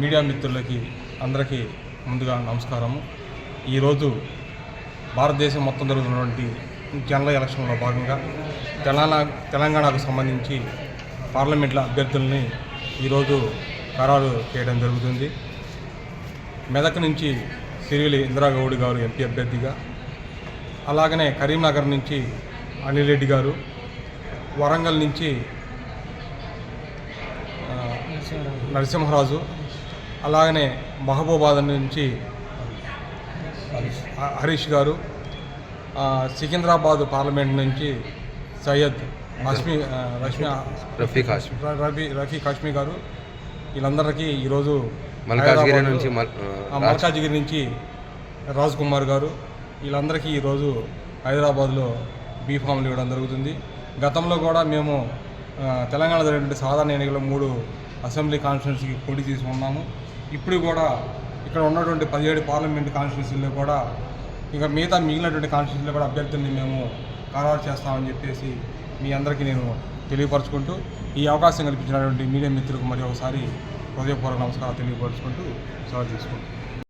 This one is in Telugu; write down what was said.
మీడియా మిత్రులకి అందరికీ ముందుగా నమస్కారము. ఈరోజు భారతదేశం మొత్తం జరుగుతున్నటువంటి జనరల్ ఎలక్షన్లో భాగంగా తెలంగాణ తెలంగాణకు సంబంధించి పార్లమెంట్ల అభ్యర్థుల్ని ఈరోజు ఖరారు చేయడం జరుగుతుంది. మెదక్ నుంచి సిరివిలి ఇందిరాగౌడ్ గారు ఎంపీ అభ్యర్థిగా అలాగనే కరీంనగర్ నుంచి అనిల్ రెడ్డి గారు వరంగల్ నుంచి నరసింహరాజు అలాగనే మహబూబాద్ నుంచి హరీష్ గారు సికింద్రాబాద్ పార్లమెంట్ నుంచి సయ్యద్ రష్మి రష్మి రఫీక్ హాష్మి రఫీ రఫీ కాశ్మీ గారు వీళ్ళందరికీ ఈరోజు మల్కాజ్గిరి నుంచి మల్కాజ్గిరి నుంచి రాజ్ కుమార్ గారు వీళ్ళందరికీ ఈరోజు హైదరాబాద్లో బీఫామ్లు ఇవ్వడం జరుగుతుంది. గతంలో కూడా మేము తెలంగాణ జరిగినటువంటి సాధారణ ఎన్నికల్లో మూడు అసెంబ్లీ కాన్స్టిట్యున్సీకి పోటీ తీసుకున్నాము. ఇప్పుడు కూడా ఇక్కడ ఉన్నటువంటి పదిహేడు పార్లమెంట్ కాన్స్టిట్యున్సీల్లో కూడా ఇంకా మిగతా మిగిలినటువంటి కాన్స్టిట్యూన్సీలో కూడా అభ్యర్థుల్ని మేము ఖరారు చేస్తామని చెప్పేసి మీ అందరికీ నేను తెలియపరచుకుంటూ ఈ అవకాశం కల్పించినటువంటి మీడియా మిత్రులకు మరి ఒకసారి హృదయపూర్వక నమస్కారాలు తెలియపరచుకుంటూ సెలవు తీసుకుంటాను